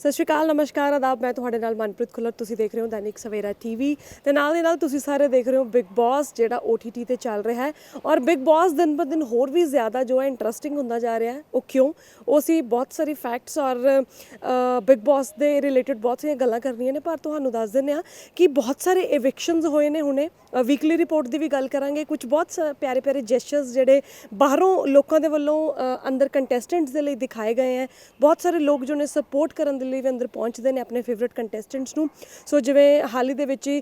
ਸਤਿ ਸ਼੍ਰੀ ਅਕਾਲ, ਨਮਸਕਾਰ, ਆਦਾਬ। ਮੈਂ ਤੁਹਾਡੇ ਨਾਲ ਮਨਪ੍ਰੀਤ ਖੁੱਲਰ। ਤੁਸੀਂ ਦੇਖ ਰਹੇ ਹੋ ਦੈਨਿਕ ਸਵੇਰਾ ਟੀਵੀ। ਤੇ ਨਾਲ ਦੇ ਨਾਲ ਤੁਸੀਂ ਸਾਰੇ ਦੇਖ ਰਹੇ ਹੋ ਬਿਗ ਬਾਸ, ਜਿਹੜਾ OTT ਤੇ ਚੱਲ ਰਿਹਾ ਹੈ। ਔਰ ਬਿਗ ਬਾਸ ਦਿਨ ਬ ਦਿਨ ਹੋਰ ਵੀ ਜ਼ਿਆਦਾ ਜੋ ਹੈ ਇੰਟਰਸਟਿੰਗ ਹੁੰਦਾ ਜਾ ਰਿਹਾ ਹੈ। ਉਹ ਕਿਉਂ? ਉਹ ਅਸੀਂ ਬਹੁਤ ਸਾਰੀ ਫੈਕਟਸ ਔਰ ਬਿਗ ਬਾਸ ਦੇ ਰਿਲੇਟਡ ਬਹੁਤ ਸਾਰੀਆਂ ਗੱਲਾਂ ਕਰਨੀਆਂ ਨੇ। ਪਰ ਤੁਹਾਨੂੰ ਦੱਸ ਦਿੰਦੇ ਆ ਕਿ ਬਹੁਤ ਸਾਰੇ ਇਵਿਕਸ਼ਨਸ ਹੋਏ ਨੇ ਹੁਣੇ। ਵੀਕਲੀ ਰਿਪੋਰਟ ਦੀ ਵੀ ਗੱਲ ਕਰਾਂਗੇ। ਕੁਝ ਬਹੁਤ ਸ- ਪਿਆਰੇ ਪਿਆਰੇ ਜੈਸਚਰਸ ਜਿਹੜੇ ਬਾਹਰੋਂ ਲੋਕਾਂ ਦੇ ਵੱਲੋਂ ਅੰਦਰ ਕੰਟੈਸਟੈਂਟਸ ਦੇ ਲਈ ਦਿਖਾਏ ਗਏ ਹੈ। ਬਹੁਤ ਸਾਰੇ ਲੋਕ ਜੋ ਨੇ ਸਪੋਰਟ ਕਰਨ ਦੇ ਲਈ ਵੀ ਅੰਦਰ ਪਹੁੰਚਦੇ ਨੇ ਆਪਣੇ ਫੇਵਰਿਟ ਕੰਟੈਸਟੈਂਟਸ ਨੂੰ। ਸੋ ਜਿਵੇਂ ਹਾਲ ਹੀ ਦੇ ਵਿੱਚ ਹੀ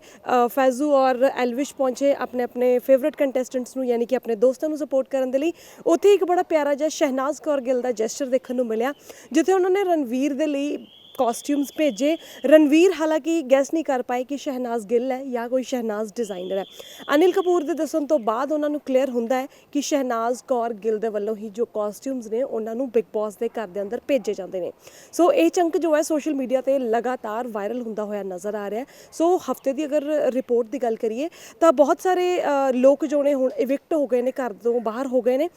ਫੈਜ਼ੂ ਔਰ ਐਲਵਿਸ਼ ਪਹੁੰਚੇ ਆਪਣੇ ਆਪਣੇ ਫੇਵਰਿਟ ਕੰਟੈਸਟੈਂਟਸ ਨੂੰ, ਯਾਨੀ ਕਿ ਆਪਣੇ ਦੋਸਤਾਂ ਨੂੰ ਸਪੋਰਟ ਕਰਨ ਦੇ ਲਈ। ਉੱਥੇ ਇੱਕ ਬੜਾ ਪਿਆਰਾ ਜਿਹਾ ਸ਼ਹਿਨਾਜ਼ ਕੌਰ ਗਿੱਲ ਦਾ ਜੈਸਚਰ ਦੇਖਣ ਨੂੰ ਮਿਲਿਆ, ਜਿੱਥੇ ਉਹਨਾਂ ਨੇ ਰਣਵੀਰ ਦੇ ਲਈ ਕਾਸਟਿਊਮਸ ਭੇਜੇ। ਰਣਵੀਰ ਹਾਲਾਂਕਿ ਗੈਸ ਨਹੀਂ ਕਰ ਪਾਏ ਕਿ ਸ਼ਹਿਨਾਜ਼ ਗਿੱਲ ਹੈ ਜਾਂ ਕੋਈ ਸ਼ਹਿਨਾਜ਼ ਡਿਜ਼ਾਈਨਰ ਹੈ। ਅਨਿਲ ਕਪੂਰ ਦੇ ਦੱਸਣ ਤੋਂ ਬਾਅਦ ਉਹਨਾਂ ਨੂੰ ਕਲੀਅਰ ਹੁੰਦਾ ਹੈ ਕਿ ਸ਼ਹਿਨਾਜ਼ ਕੌਰ ਗਿੱਲ ਦੇ ਵੱਲੋਂ ਹੀ ਜੋ ਕਾਸਟਿਊਮਸ ਨੇ ਉਹਨਾਂ ਨੂੰ ਬਿਗ ਬਾਸ ਦੇ ਘਰ ਦੇ ਅੰਦਰ ਭੇਜੇ ਜਾਂਦੇ ਨੇ। ਸੋ ਇਹ ਚੰਕ ਜੋ ਹੈ ਸੋਸ਼ਲ ਮੀਡੀਆ ਤੇ ਲਗਾਤਾਰ ਵਾਇਰਲ ਹੁੰਦਾ ਹੋਇਆ ਨਜ਼ਰ ਆ ਰਿਹਾ ਸੋ ਹਫ਼ਤੇ ਦੀ ਅਗਰ ਰਿਪੋਰਟ ਦੀ ਗੱਲ ਕਰੀਏ ਤਾਂ ਬਹੁਤ ਸਾਰੇ ਲੋਕ ਜੋ ਨੇ ਹੁਣ ਇਵਿਕਟ ਹੋ ਗਏ ਨੇ, ਘਰ ਤੋਂ ਬਾਹਰ ਹੋ ਗਏ ਨੇ।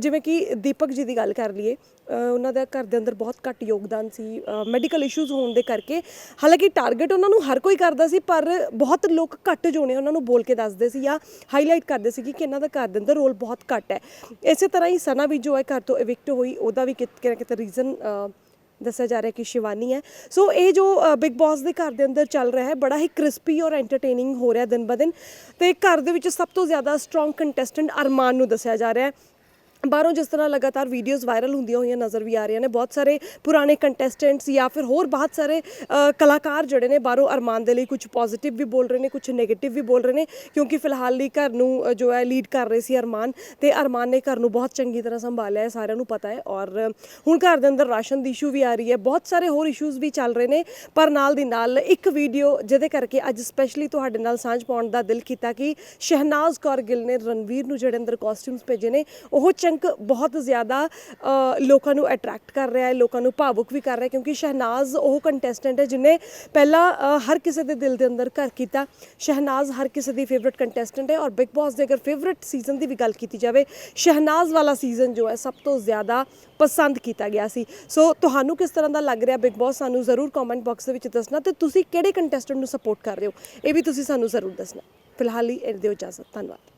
ਜਿਵੇਂ ਕਿ ਦੀਪਕ ਜੀ ਦੀ ਗੱਲ ਕਰ ਲਈਏ। ਉਹਨਾਂ ਦਾ ਘਰ ਦੇ ਅੰਦਰ ਬਹੁਤ ਘੱਟ ਯੋਗਦਾਨ ਸੀ। ਮੈਡੀਕਲ ਇਸ਼ੂਜ਼ ਹੋਣ ਦੇ ਕਰਕੇ। ਹਾਲਾਂਕਿ ਟਾਰਗੇਟ ਉਹਨਾਂ ਨੂੰ ਹਰ ਕੋਈ ਕਰਦਾ ਸੀ, ਪਰ ਬਹੁਤ ਲੋਕ ਘੱਟ ਜੋ ਨੇ ਉਹਨਾਂ ਨੂੰ ਬੋਲ ਕੇ ਦੱਸਦੇ ਸੀ ਜਾਂ ਹਾਈਲਾਈਟ ਕਰਦੇ ਸੀ ਕਿ ਇਹਨਾਂ ਦਾ ਘਰ ਦੇ ਅੰਦਰ ਰੋਲ ਬਹੁਤ ਘੱਟ ਹੈ। ਇਸੇ ਤਰ੍ਹਾਂ ਹੀ ਸਨਾ ਵੀ ਜੋ ਹੈ ਘਰ ਤੋਂ ਇਵਿਕਟ ਹੋਈ, ਉਹਦਾ ਵੀ ਕਿਤੇ ਨਾ ਕਿਤੇ ਰੀਜ਼ਨ ਦੱਸਿਆ ਜਾ ਰਿਹਾ ਕਿ ਸ਼ਿਵਾਨੀ ਹੈ। ਸੋ ਇਹ ਜੋ ਬਿਗ ਬਾਸ ਦੇ ਘਰ ਦੇ ਅੰਦਰ ਚੱਲ ਰਿਹਾ ਹੈ, ਬੜਾ ਹੀ ਕ੍ਰਿਸਪੀ ਔਰ ਐਂਟਰਟੇਨਿੰਗ ਹੋ ਰਿਹਾ ਦਿਨ ਬ ਦਿਨ। ਤੇ ਘਰ ਦੇ ਵਿੱਚ ਸਭ ਤੋਂ ਜ਼ਿਆਦਾ ਸਟਰੋਂਗ ਕੰਟੈਸਟੈਂਟ ਅਰਮਾਨ ਨੂੰ ਦੱਸਿਆ ਜਾ ਰਿਹਾ ਹੈ। ਬਾਹਰੋਂ ਜਿਸ ਤਰ੍ਹਾਂ ਲਗਾਤਾਰ ਵੀਡੀਓਜ਼ ਵਾਇਰਲ ਹੁੰਦੀਆਂ ਹੋਈਆਂ ਨਜ਼ਰ ਵੀ ਆ ਰਹੀਆਂ ਨੇ, ਬਹੁਤ ਸਾਰੇ ਪੁਰਾਣੇ ਕੰਟੈਸਟੈਂਟਸ ਜਾਂ ਫਿਰ ਹੋਰ ਬਹੁਤ ਸਾਰੇ ਕਲਾਕਾਰ ਜਿਹੜੇ ਨੇ ਬਾਹਰੋਂ ਅਰਮਾਨ ਦੇ ਲਈ ਕੁਝ ਪੋਜ਼ਿਟਿਵ ਵੀ ਬੋਲ ਰਹੇ ਨੇ ਕੁਝ ਨੈਗੇਟਿਵ ਵੀ ਬੋਲ ਰਹੇ ਨੇ, ਕਿਉਂਕਿ ਫਿਲਹਾਲ ਲਈ ਘਰ ਨੂੰ ਜੋ ਹੈ ਲੀਡ ਕਰ ਰਹੇ ਸੀ ਅਰਮਾਨ ਤੇ ਅਰਮਾਨ ਨੇ ਘਰ ਨੂੰ ਬਹੁਤ ਚੰਗੀ ਤਰ੍ਹਾਂ ਸੰਭਾਲਿਆ ਹੈ, ਸਾਰਿਆਂ ਨੂੰ ਪਤਾ ਹੈ ਔਰ ਹੁਣ ਘਰ ਦੇ ਅੰਦਰ ਰਾਸ਼ਨ ਦੀ ਇਸ਼ੂ ਵੀ ਆ ਰਹੀ ਹੈ, ਬਹੁਤ ਸਾਰੇ ਹੋਰ ਇਸ਼ੂਜ਼ ਵੀ ਚੱਲ ਰਹੇ ਨੇ, ਪਰ ਨਾਲ ਦੀ ਨਾਲ ਇੱਕ ਵੀਡੀਓ ਜਿਹਦੇ ਕਰਕੇ ਅੱਜ ਸਪੈਸ਼ਲੀ ਤੁਹਾਡੇ ਨਾਲ ਸਾਂਝ ਪਾਉਣ ਦਾ ਦਿਲ ਕੀਤਾ ਕਿ ਸ਼ਹਿਨਾਜ਼ ਕੌਰ ਗਿੱਲ ਨੇ ਰਣਵੀਰ ਨੂੰ ਜਿਹੜੇ ਅੰਦਰ ਕਾਸਟਿਊਮਸ ਭੇਜੇ ਨੇ, ਉਹ ਚੰਕ ਬਹੁਤ ਜ਼ਿਆਦਾ ਲੋਕਾਂ ਨੂੰ ਅਟਰੈਕਟ ਕਰ ਰਿਹਾ ਹੈ, ਲੋਕਾਂ ਨੂੰ ਭਾਵੁਕ ਵੀ ਕਰ ਰਿਹਾ ਕਿਉਂਕਿ ਸ਼ਹਿਨਾਜ਼ ਉਹ ਕੰਟੈਸਟੈਂਟ ਹੈ ਜਿਨੇ ਪਹਿਲਾਂ ਹਰ ਕਿਸੇ ਦੇ ਦਿਲ ਦੇ ਅੰਦਰ ਘਰ ਕੀਤਾ। ਸ਼ਹਿਨਾਜ਼ ਹਰ ਕਿਸੇ ਦੀ ਫੇਵਰਿਟ ਕੰਟੈਸਟੈਂਟ ਹੈ ਔਰ ਬਿਗ ਬਾਸ ਦੇ ਅਗਰ ਫੇਵਰਿਟ ਸੀਜ਼ਨ ਦੀ ਵੀ ਗੱਲ ਕੀਤੀ ਜਾਵੇ, ਸ਼ਹਿਨਾਜ਼ ਵਾਲਾ ਸੀਜ਼ਨ ਜੋ ਹੈ ਸਭ ਤੋਂ ਜ਼ਿਆਦਾ ਪਸੰਦ ਕੀਤਾ ਗਿਆ ਸੀ। ਸੋ ਤੁਹਾਨੂੰ ਕਿਸ ਤਰ੍ਹਾਂ ਦਾ ਲੱਗ ਰਿਹਾ ਬਿਗ ਬਾਸ ਸਾਨੂੰ ਜ਼ਰੂਰ ਕਮੈਂਟ ਬਾਕਸ ਦੇ ਵਿੱਚ ਦੱਸਣਾ ਤੇ ਤੁਸੀਂ ਕਿਹੜੇ ਕੰਟੈਸਟੈਂਟ ਨੂੰ ਸਪੋਰਟ ਕਰ ਰਹੇ ਹੋ? ਇਹ ਵੀ ਤੁਸੀਂ ਸਾਨੂੰ ਜ਼ਰੂਰ ਦੱਸਣਾ। ਫਿਲਹਾਲ ਲਈ ਇਹ ਦਿਓ ਇਜਾਜ਼ਤ। ਧੰਨਵਾਦ।